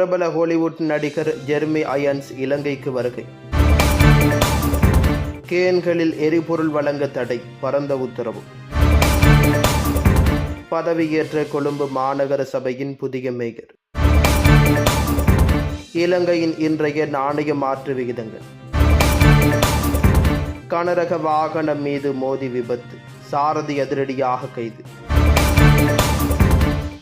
பிரபல ஹாலிவுட் நடிகர் Jeremy ions இலங்கைக்கு வருகை. கேன்களில் எரிபொருள் வழங்க தடை பரந்த உத்தரவு. பதவியேற்ற கொழும்பு மாநகர சபையின் புதிய மேயர். இலங்கையின் இன்றைய நாணய மாற்று விகிதங்கள். கனரக வாகனம் மீது மோதி விபத்து சாரதி அதிரடியாக கைது.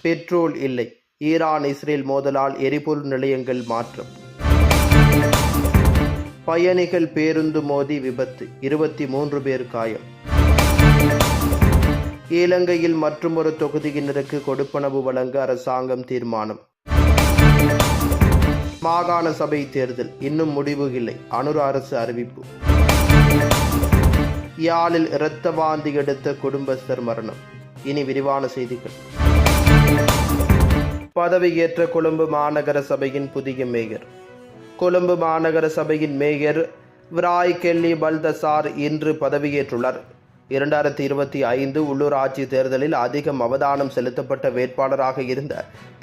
பெட்ரோல் இல்லை. ஈரான் இஸ்ரேல் மோதலால் எரிபொருள் நிலையங்கள் மாற்றம். பயணிகள் பேருந்து மோதி விபத்து இருபத்தி மூன்று பேர் காயம். இலங்கையில் மற்றுமொரு தொகுதியினருக்கு கொடுப்பனவு வழங்க அரசாங்கம் தீர்மானம். மாகாண சபை தேர்தல் இன்னும் முடிவு இல்லை அனுர அரசு அறிவிப்பு. யாழில் இரத்த வாந்தி எடுத்த குடும்பஸ்தர் மரணம். இனி விரிவான செய்திகள். பதவியேற்ற கொழும்பு மாநகர சபையின் புதிய மேயர். கொழும்பு மாநகர சபையின் மேயர் விராய் கெல்லி பல்தசார் இன்று பதவியேற்றுள்ளார். இரண்டாயிரத்தி இருபத்தி ஐந்து உள்ளூராட்சி தேர்தலில் அதிகம் அவதானம் செலுத்தப்பட்ட வேட்பாளராக இருந்த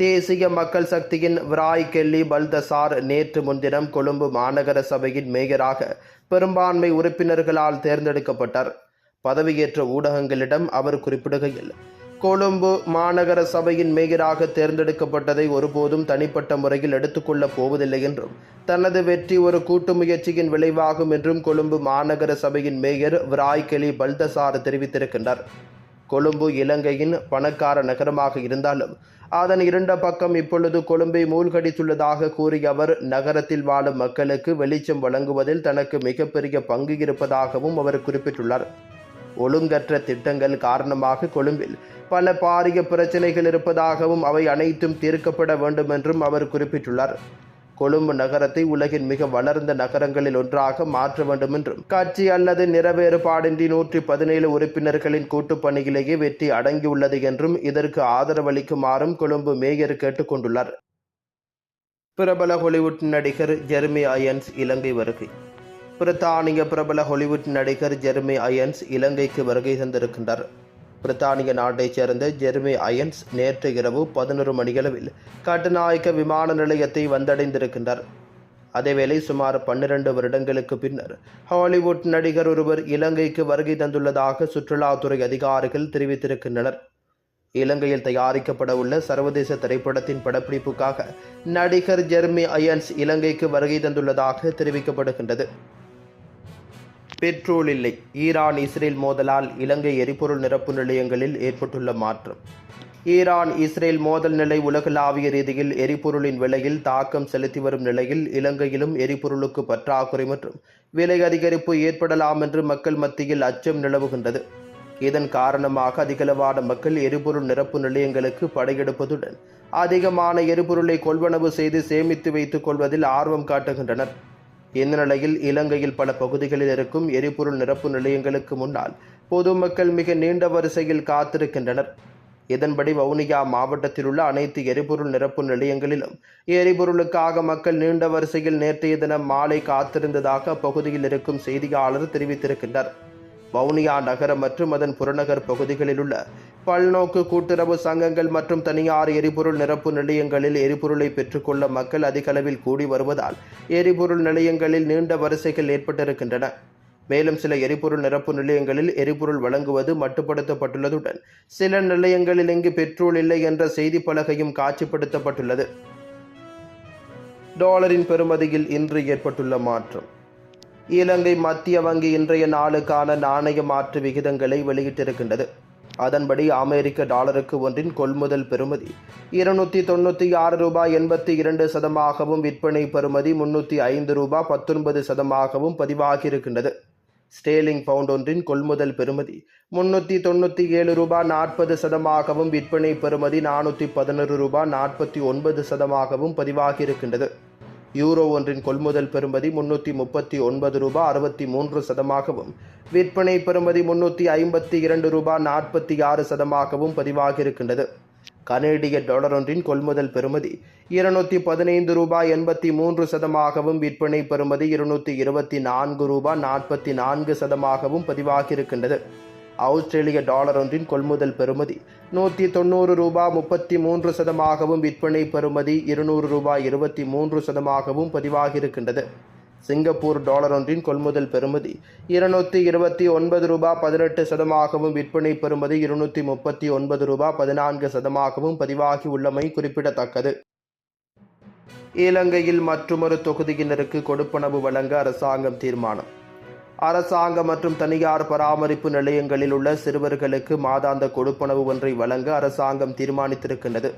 தேசிய மக்கள் சக்தியின் விராய் கெல்லி பல்தசார் நேற்று முன்தினம் கொழும்பு மாநகர சபையின் மேயராக பெரும்பான்மை உறுப்பினர்களால் தேர்ந்தெடுக்கப்பட்டார். பதவியேற்ற ஊடகங்களிடம் அவர் குறிப்பிடுகையில் கொழும்பு மாநகர சபையின் மேயராக தேர்ந்தெடுக்கப்பட்டதை ஒருபோதும் தனிப்பட்ட முறையில் எடுத்துக்கொள்ளப் போவதில்லை என்றும் தனது வெற்றி ஒரு கூட்டு முயற்சியின் விளைவாகும் என்றும் கொழும்பு மாநகர சபையின் மேயர் விராய்கெலி பல்தசார் தெரிவித்திருக்கின்றார். கொழும்பு இலங்கையின் பணக்கார நகரமாக இருந்தாலும் அதன் இரண்ட பக்கம் இப்பொழுது கொழும்பை மூழ்கடித்துள்ளதாக கூறிய அவர் நகரத்தில் வாழும் மக்களுக்கு வெளிச்சம் வழங்குவதில் தனக்கு மிகப்பெரிய பங்கு இருப்பதாகவும் அவர் குறிப்பிட்டுள்ளார். ஒழுங்கற்ற திட்டங்கள் காரணமாக கொழும்பில் பல பாரிய பிரச்சனைகள் இருப்பதாகவும் அவை அனைத்தும் தீர்க்கப்பட வேண்டும் என்றும் அவர் குறிப்பிட்டுள்ளார். கொழும்பு நகரத்தை உலகின் மிக வளர்ந்த நகரங்களில் ஒன்றாக மாற்ற வேண்டும் என்றும் கட்சி அல்லது நிறவேறுபாடின்றி நூற்றி பதினேழு உறுப்பினர்களின் கூட்டுப்பணியிலேயே வெற்றி அடங்கியுள்ளது என்றும் இதற்கு ஆதரவளிக்குமாறும் கொழும்பு மேயர் கேட்டுக்கொண்டுள்ளார். பிரபல ஹாலிவுட் நடிகர் ஜெர்மி அயன்ஸ் இலங்கை வருகை பிரித்தானிய பிரபல ஹாலிவுட் நடிகர் ஜெர்மி அயன்ஸ் இலங்கைக்கு வருகை தந்திருக்கின்றார். பிரித்தானிய நாட்டைச் சேர்ந்த ஜெர்மி அயன்ஸ் நேற்று இரவு பதினொரு மணியளவில் கட்டுநாயக்க விமான நிலையத்தை வந்தடைந்திருக்கின்றார். அதேவேளை சுமார் பன்னிரண்டு வருடங்களுக்கு பின்னர் ஹாலிவுட் நடிகர் ஒருவர் இலங்கைக்கு வருகை தந்துள்ளதாக சுற்றுலாத்துறை அதிகாரிகள் தெரிவித்திருக்கின்றனர். இலங்கையில் தயாரிக்கப்பட உள்ள சர்வதேச திரைப்படத்தின் படப்பிடிப்புக்காக நடிகர் ஜெர்மி அயன்ஸ் இலங்கைக்கு வருகை தந்துள்ளதாக தெரிவிக்கப்படுகின்றது. பெட்ரோல் இல்லை. ஈரான் இஸ்ரேல் மோதலால் இலங்கை எரிபொருள் நிரப்பு நிலையங்களில் ஏற்பட்டுள்ள மாற்றம். ஈரான் இஸ்ரேல் மோதல் நிலை உலகளாவிய ரீதியில் எரிபொருளின் விலையில் தாக்கம் செலுத்தி வரும் நிலையில் இலங்கையிலும் எரிபொருளுக்கு பற்றாக்குறை மற்றும் விலை அதிகரிப்பு ஏற்படலாம் என்று மக்கள் மத்தியில் அச்சம் நிலவுகின்றது. இதன் காரணமாக அதிகளவான மக்கள் எரிபொருள் நிரப்பு நிலையங்களுக்கு படையெடுப்பதுடன் அதிகமான எரிபொருளை கொள்வனவு செய்து சேமித்து வைத்துக் கொள்வதில் ஆர்வம் காட்டுகின்றனர். இந்த நிலையில் இலங்கையில் பல பகுதிகளில் இருக்கும் எரிபொருள் நிரப்பு நிலையங்களுக்கு முன்னால் பொதுமக்கள் மிக நீண்ட வரிசையில் காத்திருக்கின்றனர். இதன்படி வவுனியா மாவட்டத்தில் உள்ள அனைத்து எரிபொருள் நிரப்பு நிலையங்களிலும் எரிபொருளுக்காக மக்கள் நீண்ட வரிசையில் நேற்றைய தினம் மாலை காத்திருந்ததாக அப்பகுதியில் இருக்கும் செய்தியாளர் தெரிவித்திருக்கின்றார். வவுனியா நகரம் மற்றும் அதன் புறநகர் பகுதிகளில் உள்ள பல்நோக்கு கூட்டுறவு சங்கங்கள் மற்றும் தனியார் எரிபொருள் நிரப்பு நிலையங்களில் எரிபொருளை பெற்றுக்கொள்ள மக்கள் அதிக அளவில் கூடி வருவதால் எரிபொருள் நிலையங்களில் நீண்ட வரிசைகள் ஏற்பட்டிருக்கின்றன. மேலும் சில எரிபொருள் நிரப்பு நிலையங்களில் எரிபொருள் வழங்குவது மட்டுப்படுத்தப்பட்டுள்ளதுடன் சில நிலையங்களில் இங்கு பெட்ரோல் இல்லை என்ற செய்தி பலகையும் காட்சிப்படுத்தப்பட்டுள்ளது. டாலரின் பெறுமதியில் இன்று ஏற்பட்டுள்ள மாற்றம். இலங்கை மத்திய வங்கி இன்றைய நாளுக்கான நாணய மாற்று விகிதங்களை வெளியிட்டிருக்கின்றது. அதன்படி அமெரிக்க டாலருக்கு ஒன்றின் கொள்முதல் பெறுமதி இருநூற்றி தொண்ணூற்றி ஆறு ரூபாய் எண்பத்தி இரண்டு சதமாகவும் விற்பனை பெறுமதி முன்னூற்றி ஐந்து ரூபாய் பத்தொன்பது சதமாகவும் பதிவாகியிருக்கின்றது. ஸ்டேலிங் பவுண்ட் ஒன்றின் கொள்முதல் பெறுமதி முன்னூற்றி தொண்ணூற்றி ஏழு ரூபாய் நாற்பது சதமாகவும் விற்பனை பெறுமதி நானூற்றி பதினொரு ரூபாய் நாற்பத்தி ஒன்பது சதமாகவும் பதிவாகியிருக்கின்றது. யூரோ ஒன்றின் கொள்முதல் பெறுமதி முன்னூற்றி முப்பத்தி ஒன்பது ரூபாய் அறுபத்தி மூன்று சதமாகவும் விற்பனை பெறுமதி முன்னூற்றி ஐம்பத்தி இரண்டு ரூபாய் நாற்பத்தி ஆறு சதமாகவும் பதிவாகியிருக்கின்றது. கனேடிய டாலர் ஒன்றின் கொள்முதல் பெறுமதி இருநூற்றி பதினைந்து ரூபாய் எண்பத்தி மூன்று சதமாகவும் விற்பனை பெறுமதி இருநூற்றி இருபத்தி நான்கு ரூபாய் நாற்பத்தி நான்கு சதமாகவும் பதிவாகியிருக்கின்றது. ஆஸ்திரேலிய டாலர் ஒன்றின் கொள்முதல் பெறுமதி நூற்றி தொண்ணூறு ரூபாய் முப்பத்தி மூன்று சதமாகவும் விற்பனை பெறுமதி இருநூறு ரூபாய் இருபத்தி மூன்று சதமாகவும் பதிவாகியிருக்கின்றது. சிங்கப்பூர் டாலர் ஒன்றின் கொள்முதல் பெறுமதி இருநூற்றி இருபத்தி ஒன்பது ரூபாய் பதினெட்டு சதமாகவும் விற்பனை பெறுமதி இருநூற்றி முப்பத்தி ஒன்பது ரூபாய் பதினான்கு சதமாகவும் பதிவாகி உள்ளமை குறிப்பிடத்தக்கது. இலங்கையில் மற்றுமொரு தொகுதியினருக்கு கொடுப்பனவு வழங்க அரசாங்கம் தீர்மானம். அரசாங்க மற்றும் தனியார் பராமரிப்பு நிலையங்களில் உள்ள சிறுவர்களுக்கு மாதாந்த கொடுப்பனவு ஒன்றை வழங்க அரசாங்கம் தீர்மானித்திருக்கின்றது.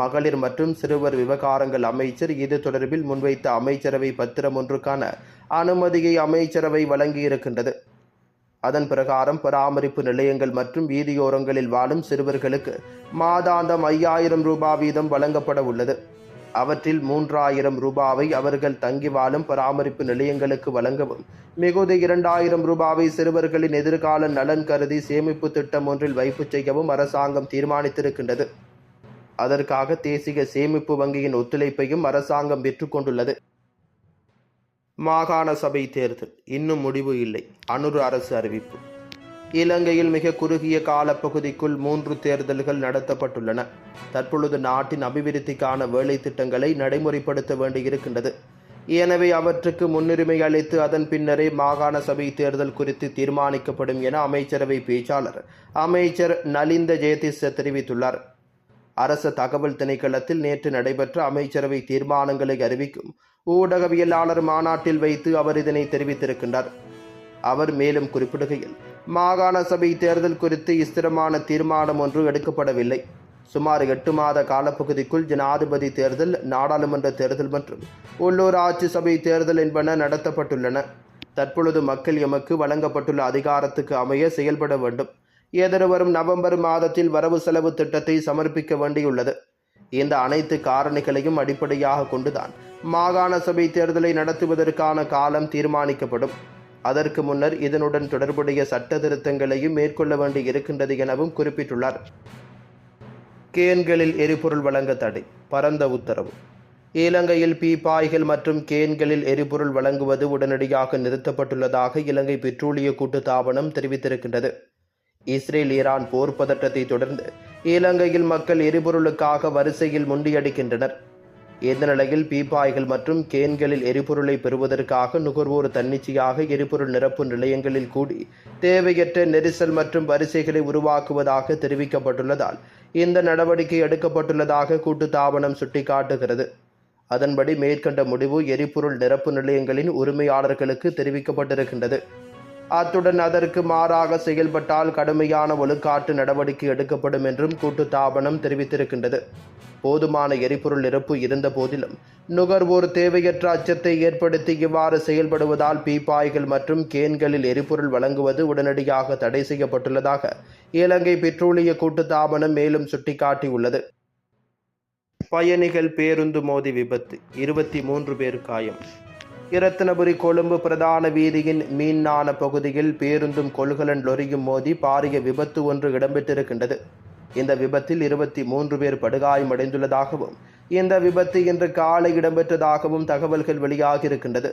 மகளிர் மற்றும் சிறுவர் விவகாரங்கள் அமைச்சர் இது தொடர்பில் முன்வைத்த அமைச்சரவை பத்திரம் ஒன்றுக்கான அனுமதியை அமைச்சரவை வழங்கியிருக்கின்றது. அதன் பிரகாரம் பராமரிப்பு நிலையங்கள் மற்றும் வீதியோரங்களில் வாழும் சிறுவர்களுக்கு மாதாந்தம் ஐயாயிரம் ரூபாய் வீதம் வழங்கப்பட உள்ளது. அவற்றில் மூன்றாயிரம் ரூபாவை அவர்கள் தங்கி வாழும் பராமரிப்பு நிலையங்களுக்கு வழங்கவும் மிகுதி இரண்டாயிரம் ரூபாவை சிறுவர்களின் எதிர்கால நலன் கருதி சேமிப்பு திட்டம் ஒன்றில் வைப்பு செய்யவும் அரசாங்கம் தீர்மானித்திருக்கின்றது. அதற்காக தேசிய சேமிப்பு வங்கியின் ஒத்துழைப்பையும் அரசாங்கம் பெற்றுக்கொண்டுள்ளது. மாகாண சபை தேர்தல். இன்னும் முடிவு இல்லை. அனுரு அரசு அறிவிப்பு. இலங்கையில் மிக குறுகிய காலப்பகுதிக்குள் மூன்று தேர்தல்கள் நடத்தப்பட்டுள்ளன. தற்பொழுது நாட்டின் அபிவிருத்திக்கான வேலை திட்டங்களை நடைமுறைப்படுத்த வேண்டியிருக்கின்றது. எனவே அவற்றுக்கு முன்னுரிமை அளித்து அதன் பின்னரே மாகாண சபை தேர்தல் குறித்து தீர்மானிக்கப்படும் என அமைச்சரவை பேச்சாளர் அமைச்சர் நலிந்த ஜெயதிச தெரிவித்துள்ளார். அரச தகவல் திணைக்களத்தில் நேற்று நடைபெற்ற அமைச்சரவை தீர்மானங்களை அறிவிக்கும் ஊடகவியலாளர் மாநாட்டில் வைத்து அவர் இதனை தெரிவித்திருக்கின்றார். அவர் மேலும் குறிப்பிடுகையில் மாகாண சபை தேர்தல் குறித்து ஸ்திரமான தீர்மானம் ஒன்று எடுக்கப்படவில்லை. சுமார் எட்டு மாத காலப்பகுதிக்குள் ஜனாதிபதி தேர்தல் நாடாளுமன்ற தேர்தல் மற்றும் உள்ளூராட்சி சபை தேர்தல் என்பன நடத்தப்பட்டுள்ளன. தற்பொழுது மக்கள் எமக்கு வழங்கப்பட்டுள்ள அதிகாரத்துக்கு அமைய செயல்பட வேண்டும். எதிர்வரும் நவம்பர் மாதத்தில் வரவு செலவு திட்டத்தை சமர்ப்பிக்க வேண்டியுள்ளது. இந்த அனைத்து காரணிகளையும் அடிப்படையாக கொண்டுதான் மாகாண சபை தேர்தலை நடத்துவதற்கான காலம் தீர்மானிக்கப்படும். அதற்கு முன்னர் இதனுடன் தொடர்புடைய சட்ட திருத்தங்களையும் மேற்கொள்ள வேண்டி இருக்கின்றது எனவும் குறிப்பிட்டுள்ளார். கேன்களில் எரிபொருள் வழங்க தடை பரந்த உத்தரவு. இலங்கையில் பீப்பாய்கள் மற்றும் கேன்களில் எரிபொருள் வழங்குவது உடனடியாக நிறுத்தப்பட்டுள்ளதாக இலங்கை பெட்ரோலிய கூட்டுத்தாபனம் தெரிவித்திருக்கின்றது. இஸ்ரேல் ஈரான் போர் பதட்டத்தை தொடர்ந்து இலங்கையில் மக்கள் எரிபொருளுக்காக வரிசையில் முண்டியடிக்கின்றனர். இந்த நிலையில் பீப்பாய்கள் மற்றும் கேன்களில் எரிபொருளை பெறுவதற்காக நுகர்வோர் தன்னிச்சையாக எரிபொருள் நிரப்பு நிலையங்களில் கூடி தேவையற்ற நெரிசல் மற்றும் வரிசைகளை உருவாக்குவதாக தெரிவிக்கப்பட்டுள்ளதால் இந்த நடவடிக்கை எடுக்கப்பட்டுள்ளதாக கூட்டுத்தாபனம் சுட்டிக்காட்டுகிறது. அதன்படி மேற்கண்ட முடிவு எரிபொருள் நிரப்பு நிலையங்களின் உரிமையாளர்களுக்கு தெரிவிக்கப்பட்டிருக்கின்றது. அத்துடன் அதற்கு மாறாக செயல்பட்டால் கடுமையான ஒழுக்காட்டு நடவடிக்கை எடுக்கப்படும் என்றும் கூட்டுத்தாபனம் தெரிவித்திருக்கின்றது. போதுமான எரிபொருள் நிரப்பு இருந்த போதிலும் நுகர்வோர் தேவையற்ற அச்சத்தை ஏற்படுத்தி இவ்வாறு செயல்படுவதால் பீப்பாய்கள் மற்றும் கேன்களில் எரிபொருள் வழங்குவது உடனடியாக தடை செய்யப்பட்டுள்ளதாக இலங்கை பெட்ரோலிய கூட்டுத்தாபனம் மேலும் சுட்டிக்காட்டியுள்ளது. பயணிகள் பேருந்து மோதி விபத்து இருபத்தி மூன்று பேர் காயம். இரத்தினபுரி கொழும்பு பிரதான வீதியின் மீன்னான பகுதியில் பேருந்தும் கொள்கலன் லொரியும் மோதி பாரிய விபத்து ஒன்று இடம்பெற்றிருக்கின்றது. இந்த விபத்தில் இருபத்தி மூன்று பேர் படுகாயமடைந்துள்ளதாகவும் இந்த விபத்து இன்று காலை இடம்பெற்றதாகவும் தகவல்கள் வெளியாகியிருக்கின்றது.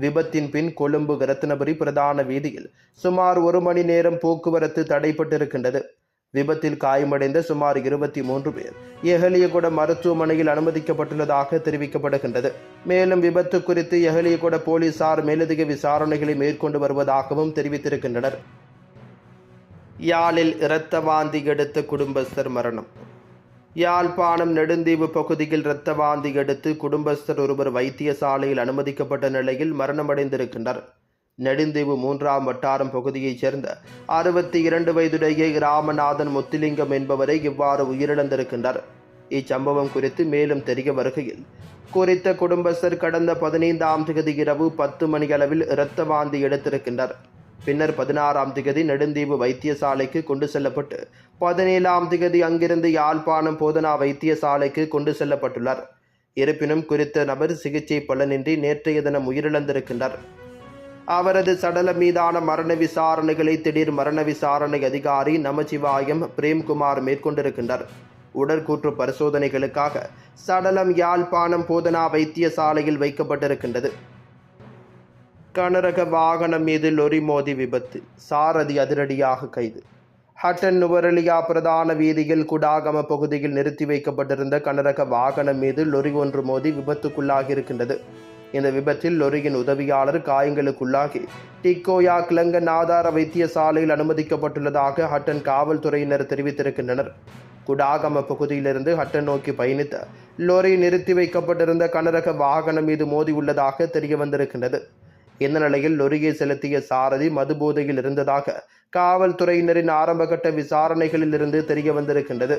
விபத்தின் பின் கொழும்பு ரத்னபுரி பிரதான வீதியில் சுமார் ஒரு மணி நேரம் போக்குவரத்து தடைப்பட்டிருக்கின்றது. விபத்தில் காயமடைந்த சுமார் இருபத்தி மூன்று பேர் எகலியகுட மருத்துவமனையில் அனுமதிக்கப்பட்டுள்ளதாக தெரிவிக்கப்படுகின்றது. மேலும் விபத்து குறித்து எகலியகுட போலீசார் மேலதிக விசாரணைகளை மேற்கொண்டு வருவதாகவும் தெரிவித்திருக்கின்றனர். யாழில் இரத்த வாந்தி குடும்பஸ்தர் மரணம். யாழ்ப்பாணம் நெடுந்தீவு பகுதியில் இரத்த வாந்தி எடுத்து குடும்பஸ்தர் ஒருவர் வைத்தியசாலையில் அனுமதிக்கப்பட்ட நிலையில் மரணமடைந்திருக்கின்றார் நெடுந்தீவு மூன்றாம் வட்டாரம் பகுதியைச் சேர்ந்த அறுபத்தி இரண்டு வயதுடைய ராமநாதன் முத்துலிங்கம் என்பவரை இவ்வாறு உயிரிழந்திருக்கின்றார் இச்சம்பவம் குறித்து மேலும் தெரிய வருகையில் குறித்த குடும்பஸ்தர் கடந்த பதினைந்தாம் தேதி இரவு பத்து மணியளவில் இரத்த வாந்தி எடுத்திருக்கின்றார் பின்னர் பதினாறாம் திகதி நெடுந்தீவு வைத்தியசாலைக்கு கொண்டு செல்லப்பட்டு பதினேழாம் திகதி அங்கிருந்து யாழ்ப்பாணம் போதனா வைத்தியசாலைக்கு கொண்டு செல்லப்பட்டுள்ளார். இருப்பினும் குறித்த நபர் சிகிச்சை பலனின்றி நேற்றைய தினம் உயிரிழந்திருக்கின்றார். அவரது சடலம் மீதான மரண விசாரணைகளை திடீர் மரண விசாரணை அதிகாரி நமச்சிவாயம் பிரேம்குமார் மேற்கொண்டிருக்கின்றார். உடற்கூற்று பரிசோதனைகளுக்காக சடலம் யாழ்ப்பாணம் போதனா வைத்தியசாலையில் வைக்கப்பட்டிருக்கின்றது. கனரக வாகனம் மீது லொரி மோதி விபத்து. சாரதி அதிரடியாக கைது. ஹட்டன் நுவரலியா பிரதான வீதியில் குடாகம பகுதியில் நிறுத்தி வைக்கப்பட்டிருந்த கனரக வாகனம் மீது லொரி ஒன்று மோதி விபத்துக்குள்ளாகி இருக்கின்றது இந்த விபத்தில் லொரியின் உதவியாளர் காயங்களுக்குள்ளாகி டிக்கோயா கிளங்கன் ஆதார வைத்தியசாலையில் அனுமதிக்கப்பட்டுள்ளதாக ஹட்டன் காவல்துறையினர் தெரிவித்திருக்கின்றனர். குடாகம பகுதியிலிருந்து ஹட்டன் நோக்கி பயணித்த லொரி நிறுத்தி வைக்கப்பட்டிருந்த கனரக வாகனம் மீது மோதி உள்ளதாக தெரிய வந்திருக்கின்றது இந்த நிலையில் லொரியை செலுத்திய சாரதி மதுபோதையில் இருந்ததாக காவல்துறையினரின் ஆரம்பகட்ட விசாரணைகளில் இருந்து தெரிய வந்திருக்கின்றது.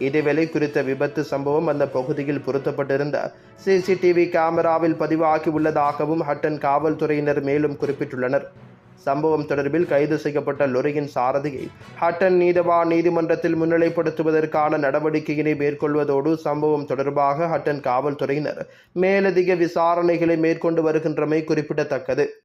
இதேவேளை குறித்த விபத்து சம்பவம் அந்த பகுதியில் பொருத்தப்பட்டிருந்த சிசிடிவி கேமராவில் பதிவாகி உள்ளதாகவும் ஹட்டன் காவல்துறையினர் மேலும் குறிப்பிட்டுள்ளனர். சம்பவம் தொடர்பில் கைது செய்யப்பட்ட லொரியின் சாரதியை ஹட்டன் நீதவா நீதிமன்றத்தில் முன்னிலைப்படுத்துவதற்கான நடவடிக்கையினை மேற்கொள்வதோடு சம்பவம் தொடர்பாக ஹட்டன் காவல்துறையினர் மேலதிக விசாரணைகளை மேற்கொண்டு வருகின்றமை குறிப்பிடத்தக்கது.